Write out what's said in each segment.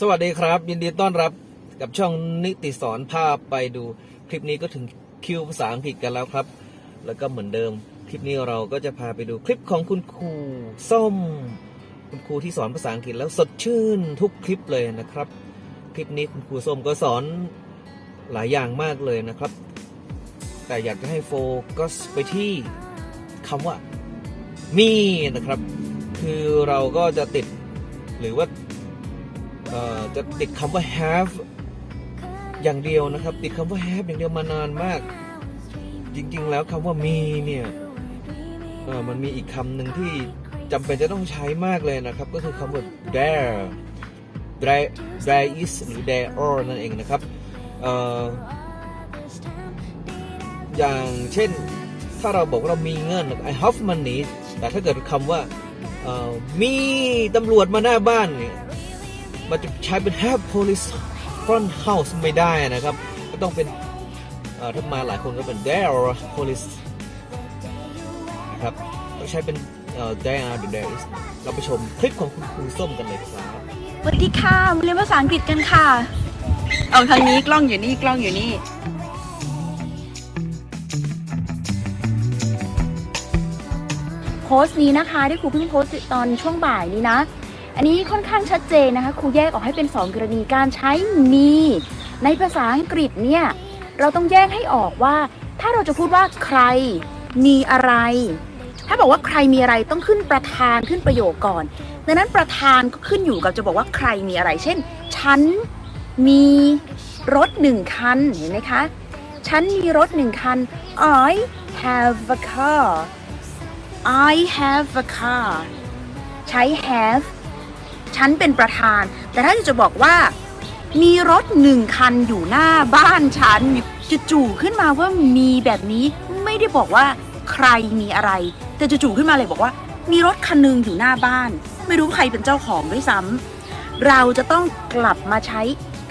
สวัสดีครับ ยินดีต้อนรับกับช่องนิติสอนภาพไปดู คลิปนี้ก็ถึงคิวภาษาอังกฤษกันแล้วครับ แล้วก็เหมือนเดิม คลิปนี้เราก็จะพาไปดูคลิปของคุณครูส้ม คุณครูที่สอนภาษาอังกฤษแล้วสดชื่นทุกคลิปเลยนะครับ คลิปนี้คุณครูส้มก็สอนหลายอย่างมากเลยนะครับ แต่อยากจะให้โฟกัสไปที่คำว่ามีนะครับ คือเราก็จะติดหรือว่า จะติดคำว่า have อย่างเดียวนะครับ ติดคำว่า have อย่างเดียวมานานมาก จริง ๆ แล้วคำว่ามีเนี่ยมันมีอีกคำหนึ่งที่จำเป็นจะต้องใช้มากเลยนะครับ ก็คือคำว่า there there there is หรือ there are นั่นเองนะครับอย่างเช่นถ้าเราบอกว่าเรามีเงิน I have money แต่ถ้าเกิดคำว่ามีตำรวจมาหน้าบ้านเนี่ย มันจะใช้เป็น have police front house ไม่ได้นะครับ ก็ต้องเป็นเอ่อถ้ามาหลายคนก็เป็น there police นะครับต้องใช้เป็นเอ่อ there หรือ there is เราไปชมคลิปของคุณครูส้มกันเลยครับสวัสดีค่ะมาเรียนภาษาอังกฤษกันค่ะ เอาทางนี้กล้องอยู่นี่กล้องอยู่นี่โพสต์นี้นะคะที่ครูเพิ่งโพสต์ตอนช่วงบ่ายนี้นะ อันนี้ค่อนข้างชัดเจนนะคะครูแยกออกให้เป็น 2 กรณีการใช้มีในภาษาอังกฤษเนี่ยเราต้องแยกให้ออกว่า ถ้าเราจะพูดว่าใครมีอะไร ถ้าบอกว่าใครมีอะไรต้องขึ้นประธานขึ้นประโยคก่อน ดังนั้นประธานก็ขึ้นอยู่กับจะบอกว่าใครมีอะไร เช่น ฉันมีรถหนึ่งคันเห็นไหมคะฉันมีรถหนึ่งคัน I have a car I have a car ใช้ have ฉันเป็นประธาน แต่ถ้าจะบอกว่า มีรถหนึ่งคันอยู่หน้าบ้านฉันจู่ๆขึ้นมาว่ามีแบบนี้ไม่ได้บอกว่าใครมีอะไร แต่จู่ๆขึ้นมาเลยบอกว่า มีรถคันหนึงอยู่หน้าบ้าน ไม่รู้ใครเป็นเจ้าของด้วยซ้ำเราจะต้องกลับมาใช้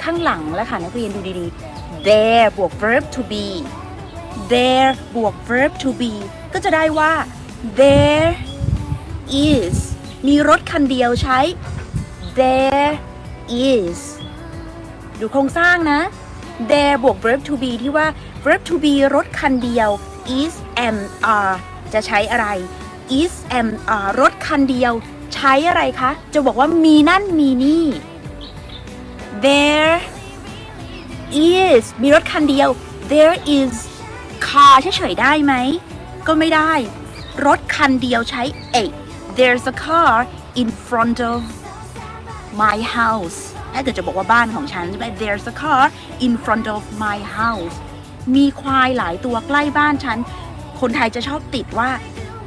ข้างหลังแล้วค่ะนักเรียนดูดีๆ there บวก verb to be there บวก verb to be ก็จะได้ว่า there is มีรถคันเดียวใช้ there is ดูโครงสร้างนะ there บวก verb to be ที่ว่า verb to be รถคันเดียว is am are จะใช้อะไร is am are รถคันเดียว ใช้อะไรคะ จะบอกว่ามีนั่นมีนี่ there is มีรถคันเดียว there is car เฉยๆได้ไหม ก็ไม่ได้ รถคันเดียวใช้ a there's a car in front of my house ถ้าเกิดจะบอกว่าบ้านของฉันใช่ไหม there's a car in front of my house มีควายหลายตัวใกล้บ้านฉัน คนไทยจะชอบติดว่า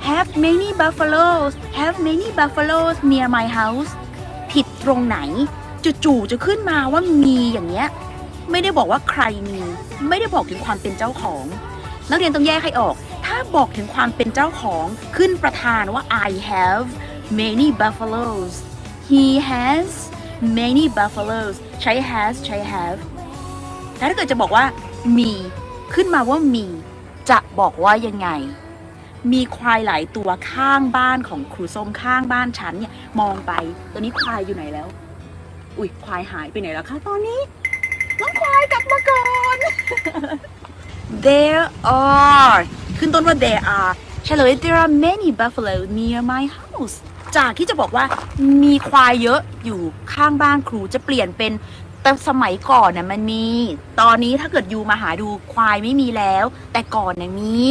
have many buffaloes have many buffaloes near my house ผิดตรงไหนจู่ๆจะขึ้นมาว่ามีอย่างเงี้ย ไม่ได้บอกว่าใครมี ไม่ได้บอกถึงความเป็นเจ้าของ นักเรียนต้องแยกให้ออก ถ้าบอกถึงความเป็นเจ้าของขึ้นประธานว่า I have many buffaloes he has many buffaloes ใช้ has ใช้ have แต่ถ้าเกิดจะบอกว่ามีขึ้นมาว่ามี จะบอกว่ายังไง มีควายหลายตัวข้างบ้านของครูส้มข้างบ้านฉันเนี่ยมองไปตอนนี้ควายอยู่ไหนแล้ว อุ้ยควายหายไปไหนแล้วคะตอนนี้น้องควายกลับมาก่อน there are ขึ้นต้นว่า there are เฉลย there are many buffalo near my house จากที่จะบอกว่ามีควายเยอะอยู่ข้างบ้านครูจะเปลี่ยนเป็นแต่สมัยก่อนน่ะมันมี ตอนนี้ถ้าเกิดยูมาหาดูควายไม่มีแล้ว แต่ก่อนน่ะมี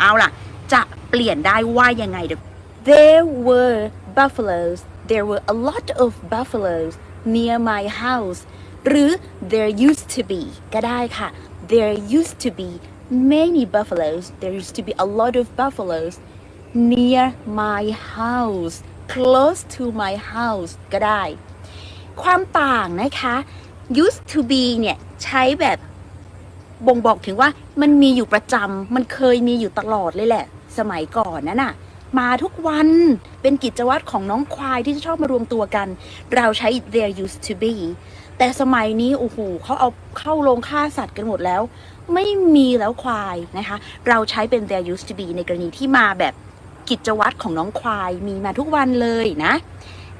เอาล่ะ จะเปลี่ยนได้ว่ายังไงเดี๋ยว There were buffaloes there were a lot of buffaloes near my house หรือ there used to be ก็ได้ค่ะ there used to be many buffaloes there used to be a lot of buffaloes near my house close to my house ก็ได้ ความต่างนะคะ used to be เนี่ยใช้แบบบ่งบอกถึงว่ามันมีอยู่ประจำมันเคยมีอยู่ตลอดเลยแหละ สมัยก่อนนั่นน่ะ มาทุกวันเป็นกิจวัตรของน้องควายที่จะชอบมารวมตัวกัน เราใช้ there used to be แต่สมัยนี้โอ้โหเขาเอาเข้าโรงฆ่าสัตว์กันหมดแล้ว ไม่มีแล้วควายนะคะ เราใช้เป็น there used to be ในกรณีที่มาแบบ กิจวัตรของน้องควายมีมาทุกวันเลยนะ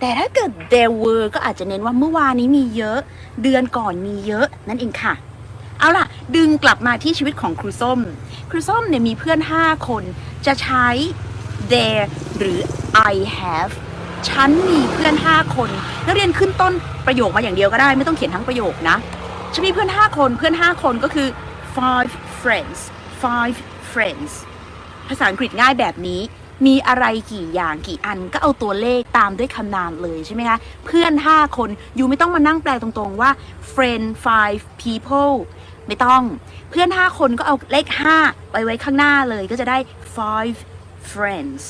แต่ถ้าเกิด there were ก็อาจจะเน้นว่าเมื่อวานนี้มีเยอะ เดือนก่อนมีเยอะนั่นเองค่ะ เอาล่ะ ดึงกลับมาที่ชีวิตของครูส้ม ครูส้มเนี่ยมีเพื่อน 5 คนจะใช้ there หรือ I have ฉันมีเพื่อน 5 คนนักเรียนขึ้นต้นประโยคมาอย่างเดียวก็ได้ ไม่ต้องเขียนทั้งประโยคนะฉันมีเพื่อน 5 คนเพื่อน 5 คนก็คือ five friends five friends ภาษาอังกฤษง่ายแบบนี้ มีอะไรกี่อย่างกี่อันก็เอาตัวเลขตามด้วยคำนามเลยใช่ไหมคะ เพื่อน 5 คนอยู่ไม่ต้องมานั่งแปลตรงๆว่า friend five people ไม่ต้อง เพื่อน 5 คนก็เอาเลข 5 ไปไว้ข้างหน้าเลยก็จะได้ five friends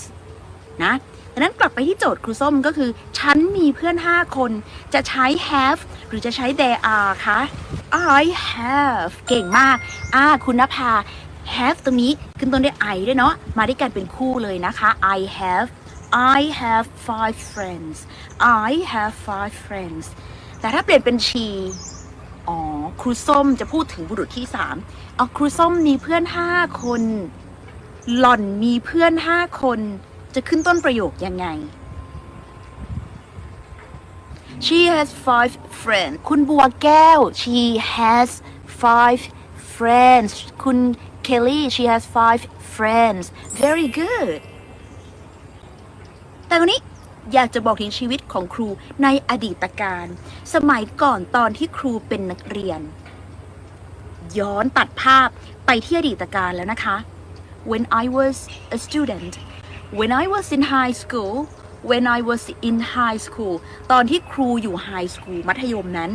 นะดังนั้นกลับไปที่โจทย์ครูส้มก็คือ ฉันมีเพื่อน 5 คนจะใช้ have หรือจะใช้ there are คะ I have เก่งมาก อ่า คุณนภา have ตรงนี้ขึ้นต้นด้วย I ด้วยเนาะมาด้วยกันเป็นคู่เลยนะคะ I have I have five friends I have five friends แต่ถ้าเปลี่ยนเป็น she อ๋อ ครูส้มจะพูดถึงบุรุษที่สามเอาครูส้มมีเพื่อน5คน หล่อนมีเพื่อน5คน จะขึ้นต้นประโยคยังไง She has five friends คุณบัวแก้ว she has five friends คุณ เคลลี่ she has five friends very good แต่วันนี้อยากจะบอกถึงชีวิตของครูในอดีตการ สมัยก่อนตอนที่ครูเป็นนักเรียน ย้อนตัดภาพไปที่อดีตการแล้วนะคะ when I was a student when I was in high school when I was in high school ตอนที่ครูอยู่ high school มัธยมนั้น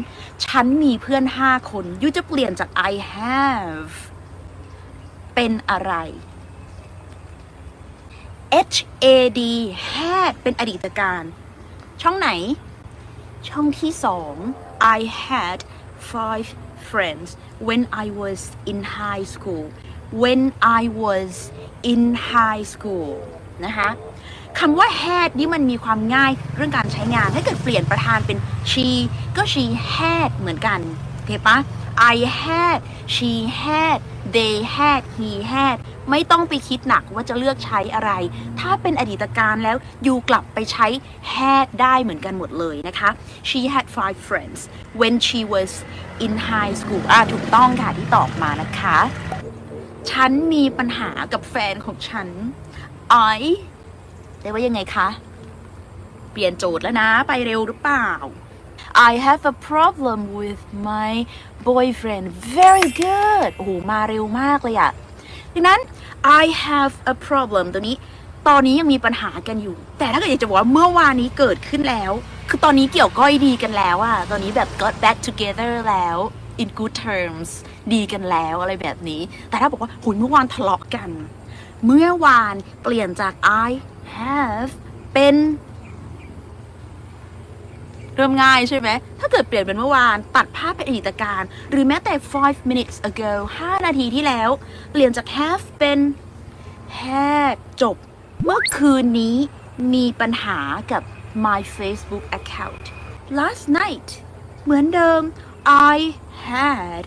ฉันมีเพื่อน 5 คนยูจะเปลี่ยนจาก I have เป็นอะไร H A D had เป็นอดีตการ ช่องไหน ช่องที่สอง I had five friends when I was in high school when I was in high school นะคะคำว่า had นี่มันมีความง่ายเรื่องการใช้งาน ถ้าเกิดเปลี่ยนประธานเป็น she ก็ she had เหมือนกัน โอเคปะ I had she had they had he had ไม่ต้องไปคิดหนักว่าจะเลือกใช้อะไร ถ้าเป็นอดีตการแล้วอยู่กลับไปใช้ had ได้เหมือนกันหมดเลยนะคะ she had five friends when she was in high school อะถูกต้องค่ะที่ตอบมานะคะ ฉันมีปัญหากับแฟนของฉัน I ได้ว่ายังไงคะ เปลี่ยนโจทย์แล้วนะ ไปเร็วหรือเปล่า I have a problem with my boyfriend very good โอ้โหมาเร็วมากเลยอะดังนั้น I have a problem ตัวนี้ ตอนนี้ยังมีปัญหากันอยู่ แต่ถ้าเกิดอยากจะบอกว่าเมื่อวานนี้เกิดขึ้นแล้ว คือตอนนี้เกี่ยวก้อยดีกันแล้วอะตอนนี้แบบ got back together แล้ว in good terms ดีกันแล้วอะไรแบบนี้ แต่ถ้าบอกว่าหุยเมื่อวานทะเลาะกัน เมื่อวานเปลี่ยนจาก I have เป็น ริ่มง่ายใช่ไหม ถ้าเกิดเปลี่ยนเป็นเมื่อวานตัดภาพเป็นอดีตการ หรือแม้แต่ five minutes ago 5 นาทีที่แล้ว เปลี่ยนจาก have เป็น had จบ เมื่อคืนนี้มีปัญหากับ my Facebook account last night เหมือนเดิม I had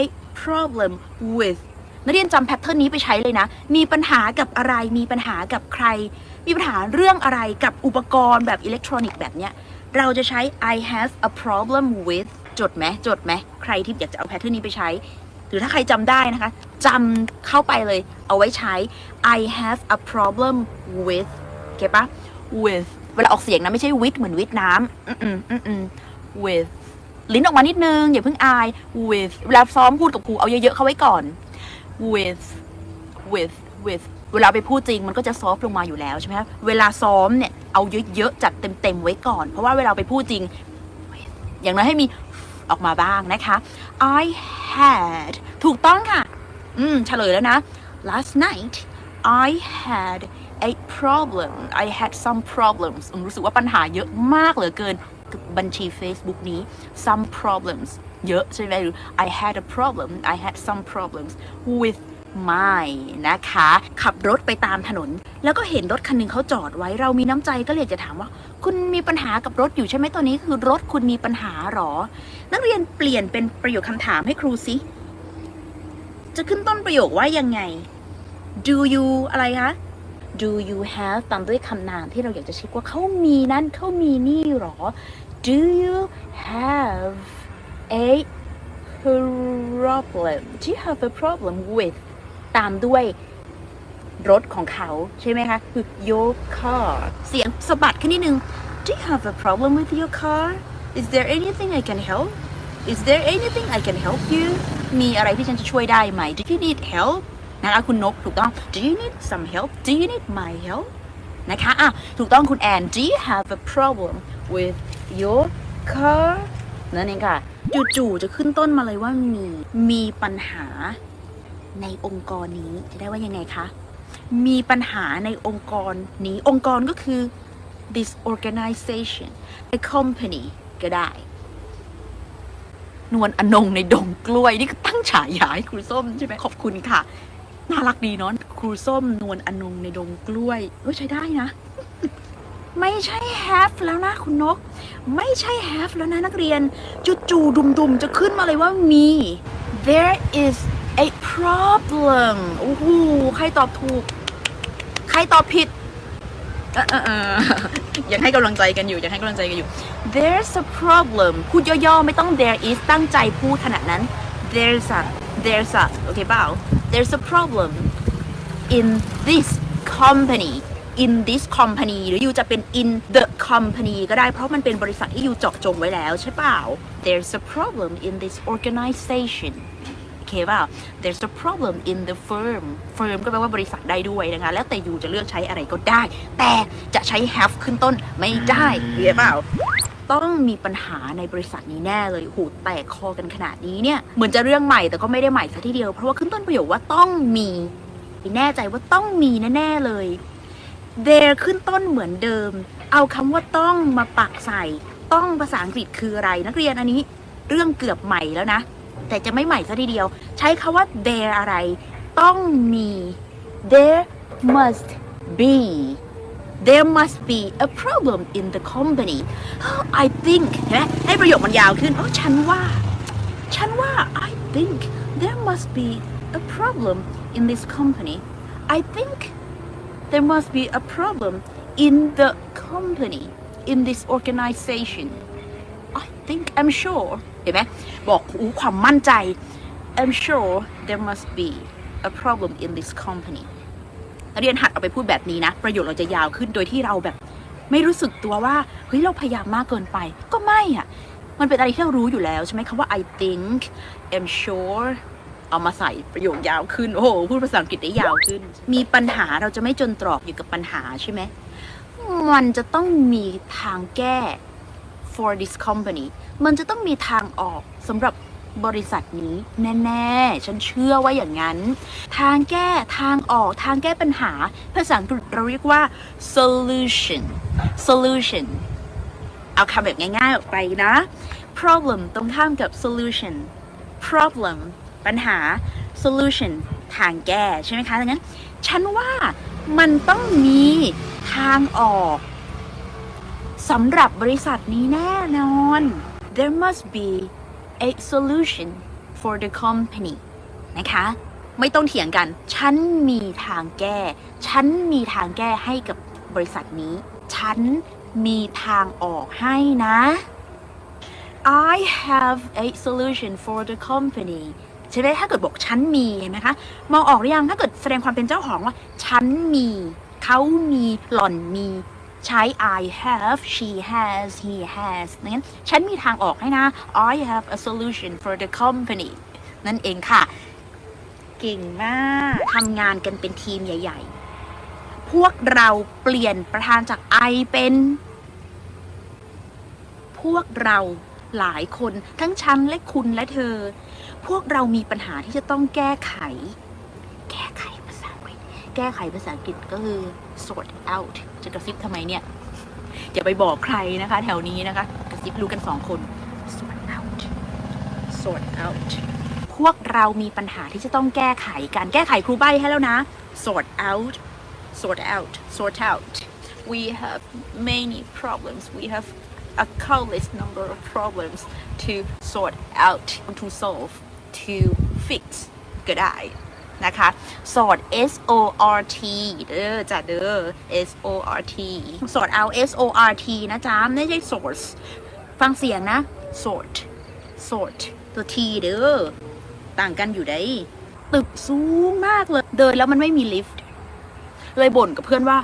a problem with นักเรียนจำแพทเทิร์นนี้ไปใช้เลยนะ มีปัญหากับอะไร มีปัญหากับใคร มีปัญหาเรื่องอะไรกับอุปกรณ์แบบอิเล็กทรอนิกส์แบบเนี้ย เราจะใช้ I have a problem with จดไหมจดไหมใครที่อยากจะเอาแพทเทิร์นนี้ไปใช้ หรือถ้าใครจำได้นะคะจำเข้าไปเลยเอาไว้ใช้ I have a problem with โอเคปะ with เวลาออกเสียงนะไม่ใช่ with เหมือน with น้ำอืมอืม with ลิ้นออกมานิดนึง อย่าเพิ่งอาย with เวลาซ้อมพูดกับครูเอาเยอะๆเข้าไว้ก่อน with with with เวลาไปพูดจริงมันก็จะซอฟต์ลงมาอยู่แล้วใช่ไหมคะเวลาซ้อมเนี่ยเอาเยอะๆจัดเต็มๆไว้ก่อน เพราะว่าเวลาไปพูดจริง อย่างน้อยให้มีออกมาบ้างนะคะ I had ถูกต้องค่ะ อืมเฉลยแล้วนะ last night I had a problem I had some problems รู้สึกว่าปัญหาเยอะมากเหลือเกินบบัญชี Facebook นี้ some problems เยอะใช่ไหมหรือ I had a problem I had some problems with my นะคะ ขับรถไปตามถนน แล้วก็เห็นรถคันหนึ่งเขาจอดไว้ เรามีน้ำใจก็เลยจะถามว่า คุณมีปัญหากับรถอยู่ใช่ไหมตอนนี้คือรถคุณมีปัญหาหรอ นักเรียนเปลี่ยนเป็นประโยคคำถามให้ครูสิ จะขึ้นต้นประโยคว่ายังไง do you อะไรคะ do you have ตามด้วยคำนามที่เราอยากจะเช็คว่าเขามีนั้นเขามีนี่หรอ do you have a problem do you have a problem with ตามด้วยรถของเขาใช่ไหมคะคือ your car เสียงสะบัดขึ้นนิดนึง do you have a problem with your car is there anything I can help is there anything I can help you มีอะไรที่ฉันจะช่วยได้ไหม do you need help นะคะคุณนกถูกต้อง do you need some help do you need my help นะคะอะถูกต้องคุณแอน do you have a problem with your car นั่นเองค่ะจู่ๆจะขึ้นต้นมาเลยว่ามี มีปัญหา ในองค์กรนี้จะได้ว่ายังไงคะ มีปัญหาในองค์กรนี้ องค์กรก็คือ this organization a company ก็ได้ นวลอนงในดงกล้วย นี่ก็ตั้งฉายาให้ครูส้มใช่ไหมขอบคุณค่ะ น่ารักดีเนาะครูส้มนวลอนงในดงกล้วยเออใช้ได้นะ ไม่ใช่ have แล้วนะคุณนก ไม่ใช่ have แล้วนะนักเรียนจู่ๆดุมๆ จะขึ้นมาเลยว่ามี there is a problem โอ้โหใครตอบถูก ใครตอบผิดยังให้กำลังใจกันอยู่ยังให้กำลังใจกันอยู่ there's a problem พูดย่อๆ ไม่ต้อง there is ตั้งใจพูดขนาดนั้น there's a there's a โอเคเปล่า there's a problem in this company in this company หรือยูจะเป็น in the company ก็ได้เพราะมันเป็นบริษัทที่ยูเจาะจงไว้แล้วใช่เปล่า there's a problem in this organization เคเปล่า there's a problem in the firm firm ก็แปลว่าบริษัทได้ด้วยนะคะ แล้วแต่ยูจะเลือกใช้อะไรก็ได้ แต่จะใช้ have ขึ้นต้นไม่ได้เข้าใจเปล่าต้องมีปัญหาในบริษัทนี้แน่เลยหูแตกคอกันขนาดนี้เนี่ย เหมือนจะเรื่องใหม่แต่ก็ไม่ได้ใหม่ซะทีเดียว เพราะว่าขึ้นต้นประโยคว่าต้องมี แน่ใจว่าต้องมีแน่ๆเลย there ขึ้นต้นเหมือนเดิม เอาคำว่าต้องมาปักใส่ ต้องภาษาอังกฤษคืออะไร นักเรียนอันนี้ เรื่องเกือบใหม่แล้วนะ แต่จะไม่ใหม่ซะทีเดียว ใช้คาว่า there อะไร ต้องมี there must be there must be a problem in the company oh, I think เห็นไหมให้ประโยคมันยาวขึ้นโอ้ฉันว่า ฉันว่า I think there must be a problem in this company I think there must be a problem in the company in this organization I think I'm sure เห็นไหมบอกอู้ความมั่นใจ I'm sure there must be a problem in this company นักเรียนหัดเอาไปพูดแบบนี้นะ ประโยคเราจะยาวขึ้นโดยที่เราแบบ ไม่รู้สึกตัวว่าเฮ้ยเราพยายามมากเกินไป ก็ไม่อะ มันเป็นอะไรที่เรารู้อยู่แล้วใช่ไหมคำว่า I think I'm sure เอามาใส่ประโยคยาวขึ้น โอ้โห พูดภาษาอังกฤษได้ยาวขึ้น มีปัญหาเราจะไม่จนตรอกอยู่กับปัญหาใช่ไหม มันจะต้องมีทางแก้ for this company มันจะต้องมีทางออกสำหรับบริษัทนี้แน่ๆ ฉันเชื่อว่าอย่างนั้น ทางแก้ทางออกทางแก้ปัญหา ภาษาอังกฤษเราเรียกว่า solution solution เอาคำแบบง่ายๆ ออกไปนะ problem ตรงข้ามกับ solution problem ปัญหา solution ทางแก้ใช่ไหมคะดังนั้น ฉันว่ามันต้องมีทางออก สำหรับบริษัทนี้แน่นอน there must be a solution for the company นะคะ ไม่ต้องเถียงกัน ฉันมีทางแก้ ฉันมีทางแก้ให้กับบริษัทนี้ ฉันมีทางออกให้นะ I have a solution for the company ใช่ไหมถ้าเกิดบอกฉันมีเห็นไหมคะ มองออกหรือยัง ถ้าเกิดแสดงความเป็นเจ้าของว่า ฉันมี เขามี หล่อนมี ใช้ I have she has he has งั้นฉันมีทางออกให้นะ I have a solution for the company นั่นเองค่ะ เก่งมากทำงานกันเป็นทีมใหญ่ ๆ พวกเราเปลี่ยนประธานจาก I เป็น พวกเราหลายคนทั้งฉันและคุณและเธอ พวกเรามีปัญหาที่จะต้องแก้ไข แก้ไขภาษาอังกฤษแก้ไขภาษาอังกฤษก็คือ sort out จะกระซิบทำไมเนี่ย อย่าไปบอกใครนะคะ แถวนี้นะคะ กระซิบรู้กันสองคน sort out sort out พวกเรามีปัญหาที่จะต้องแก้ไขการแก้ไขครูใบให้แล้วนะ sort out sort out sort out we have many problems we have a countless number of problems to sort out to solve to fix ก็ได้ นะคะสอด S O R T เด้อจ้ะเด้อ S O R T สอดเอา S O R T นะจ๊ะ ไม่ใช่ source ฟังเสียงนะ sort sort ตัว T เด้อ ต่างกันอยู่ได้ ตึกสูงมากเลย เดินแล้วมันไม่มีลิฟต์ เลยบ่นกับเพื่อนว่า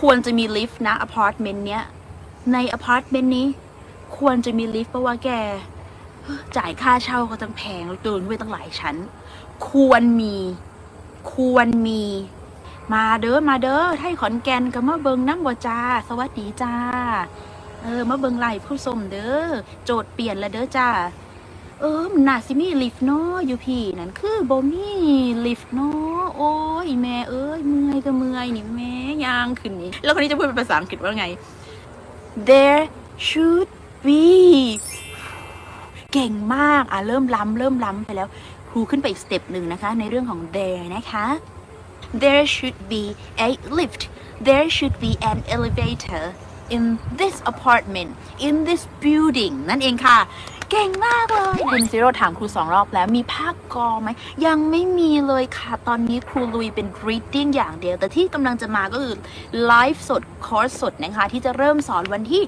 ควรจะมีลิฟต์นะอพาร์ตเมนต์เนี้ย ในอพาร์ตเมนต์นี้ ควรจะมีลิฟต์เพราะว่าแก จ่ายค่าเช่าก็ตั้งแพงเดินด้วยตั้งหลายชั้น ควรมี ควรมี มาเด้อมาเด้อไทยขอนแก่นกับมาเบิงน้ำบัวจ้าสวัสดีจ้า เออมาเบิงไหลผู้สมเด้อโจทย์เปลี่ยนล้วเด้อจ้า เออมันน่าสิมีลิฟต์เนาะอยู่พี่นั่นคือบ่มีลิฟต์เนาะโอ้ยแม่เอ้ยเมื่อยก็เมื่อยนี่แม่ยางขึ้นนี่แล้วคนนี้จะพูดเป็นภาษาอังกฤษว่าไง there should be เก่งมาก อะ เริ่มล้ำเริ่มล้ำไปแล้ว รูขึ้นไปอีกสเต็ปหนึ่งนะคะ ในเรื่องของ there นะคะ there should be a lift there should be an elevator in this apartment in this building นั่นเองค่ะ เก่งมากเลยคุณซิโร่ถามครูสองรอบแล้วมีภาคกอไหม ยังไม่มีเลยค่ะ ตอนนี้ครูลุยเป็น reading อย่างเดียว แต่ที่กำลังจะมาก็คือไลฟ์สด คอร์สสดนะคะ ที่จะเริ่มสอนวันที่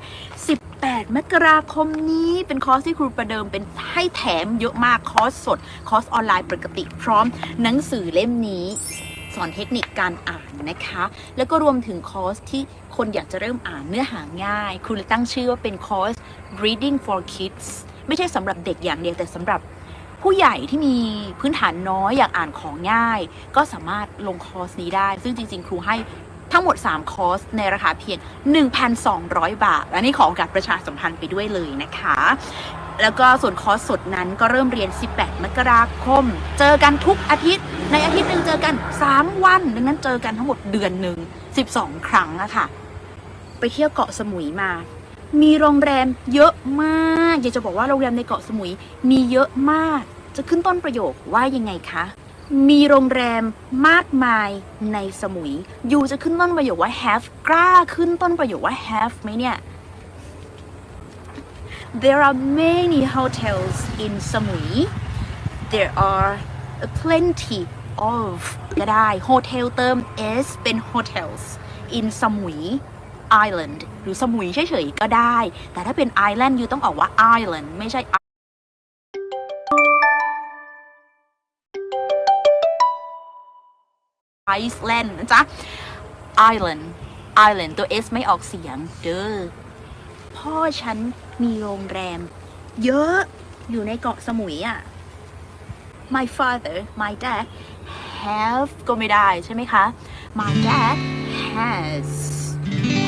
18มกราคมนี้เป็นคอร์สที่ครูประเดิมเป็นให้แถมเยอะมากคอร์สสด คอร์สออนไลน์ปกติพร้อมหนังสือเล่มนี้ สอนเทคนิคการอ่านนะคะ แล้วก็รวมถึงคอร์สที่คนอยากจะเริ่มอ่านเนื้อหาง่าย ครูเลยตั้งชื่อว่าเป็นคอร์ส reading for kids ไม่ใช่สำหรับเด็กอย่างเดียวแต่สำหรับผู้ใหญ่ที่มีพื้นฐานน้อยอยากอ่านของง่าย ก็สามารถลงคอร์สนี้ได้ ซึ่งจริง ๆ ครูให้ ทั้งหมด 3 คอร์สในราคาเพียง 1,200 บาทอันนี้ขอโอกาสประชาสัมพันธ์ไปด้วยเลยนะคะ แล้วก็ส่วนคอร์สสดนั้นก็เริ่มเรียน 18 มกราคม เจอกันทุกอาทิตย์ ในอาทิตย์หนึ่งเจอกัน 3 วัน ดังนั้นเจอกันทั้งหมดเดือนหนึ่ง 12 ครั้งอะค่ะ ไปเที่ยวเกาะสมุยมามีโรงแรมเยอะมาก อยากจะบอกว่าโรงแรมในเกาะสมุยมีเยอะมาก จะขึ้นต้นประโยคว่ายังไงคะ มีโรงแรมมากมายในสมุยอยู่จะขึ้นต้นประโยคว่า have กล้าขึ้นต้นประโยคว่า have ไหมเนี่ย There are many hotels in Samui. There are plenty of ก็ได้ hotel เติม s เป็น hotels in Samui Island หรือสมุยเฉยๆก็ได้ แต่ถ้าเป็น island ยูต้องออกว่า island ไม่ใช่ Iceland นะจ๊ะ Island Island ตัว S ไม่ออกเสียง เด้อ พ่อฉันมีโรงแรม เยอะอยู่ในเกาะสมุยอะ My father my dad have ก็ไม่ได้ใช่ไหมคะ My dad has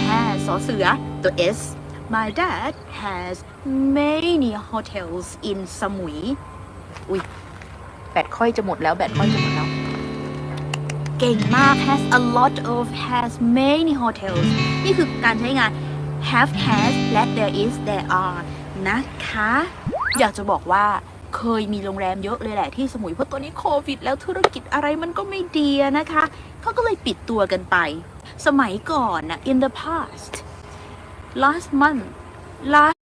has สอเสือตัว S My dad has many hotels in สมุย อุ้ยแบตค่อยจะหมดแล้วแบตค่อยจะหมดแล้ว เก่งมาก has a lot of has many hotels นี่คือการใช้งาน have has และ there is there are นะคะ อยากจะบอกว่าเคยมีโรงแรมเยอะเลยแหละที่สมุยเพราะตัวนี้โควิด แล้วธุรกิจอะไรมันก็ไม่ดีนะคะเขาก็เลยปิดตัวกันไป สมัยก่อนนะ in the past last month last